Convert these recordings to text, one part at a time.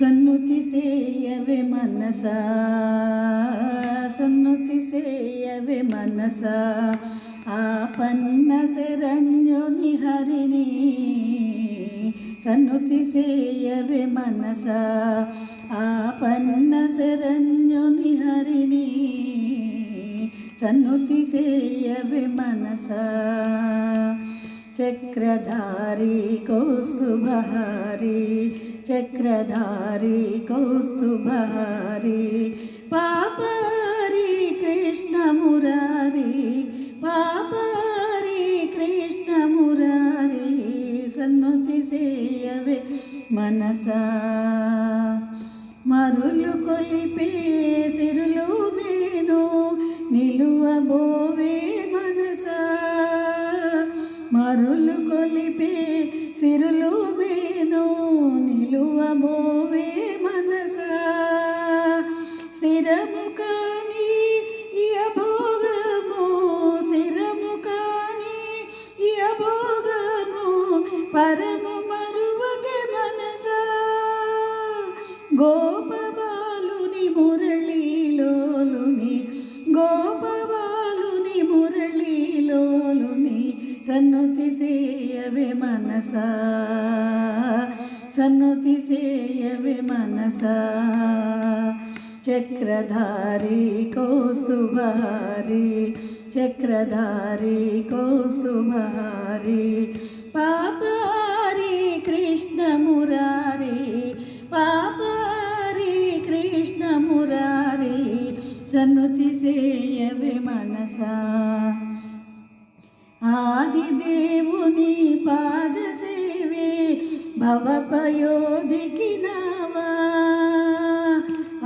సన్నుతి సేయవే మనసా సన్నుతి సేయవే మనస. ఆపన్న శరణ్యుని హరిని సన్నుతి సేయవే మనస. ఆపన్న శరణ్యుని హరిని సన్నుతి సేయవే మనసా. చక్రధారి కౌస్తుభహారీ చక్రధారి కౌస్తుభహారీ పాపారి కృష్ణ మురారి పాపారి కృష్ణ మురారి సన్నుతి సేయవే మనసా. మరులు కొలిపే సిరులు మేను నిలువబోవే సిరులు మేను నిలువబోవే మనస. స్థిరము కానీ ఇయభోగము స్థిరము కానీ ఇయభోగము పరము మరువకే మనస. గోపబాలుని మురళీ సన్నుతి సేయవే మనసా. సన్నుతి సేయవే మనసా. చక్రధారి కౌస్తుభారి చక్రధారి కౌస్తుభారి పాపారి కృష్ణ మురారి పాపారి కృష్ణ మురారి సన్నుతి సేయవే మనసా. ఆదిదేవుని పాద సేవే భవపయోధికి నావా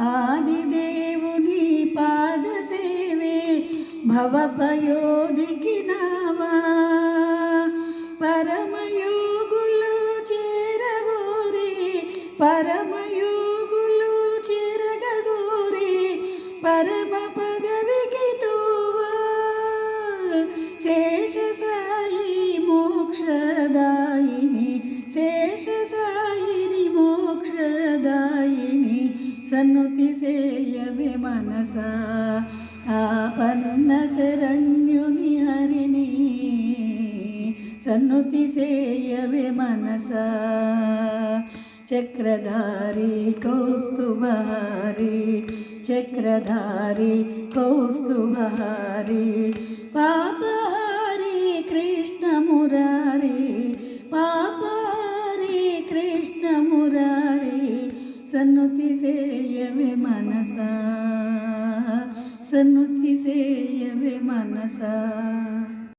ఆదిదేవుని పాద సేవే భవపయోధికి నావా పరమయోగులు చేరగోరి పరమయోగులు చేరగోరి పరమ సన్నుతి సేయవే మనస. ఆపన్న శరణ్యుని హరిని సన్నుతి సేయవే మనస. చక్రధారి కౌస్తుభారి చక్రధారి కౌస్తుభారి పాపహారి కృష్ణ మురారి పాపహారి కృష్ణ మురారి సన్ను సేయవే మనస సన్నుతి సేయవే మనసా.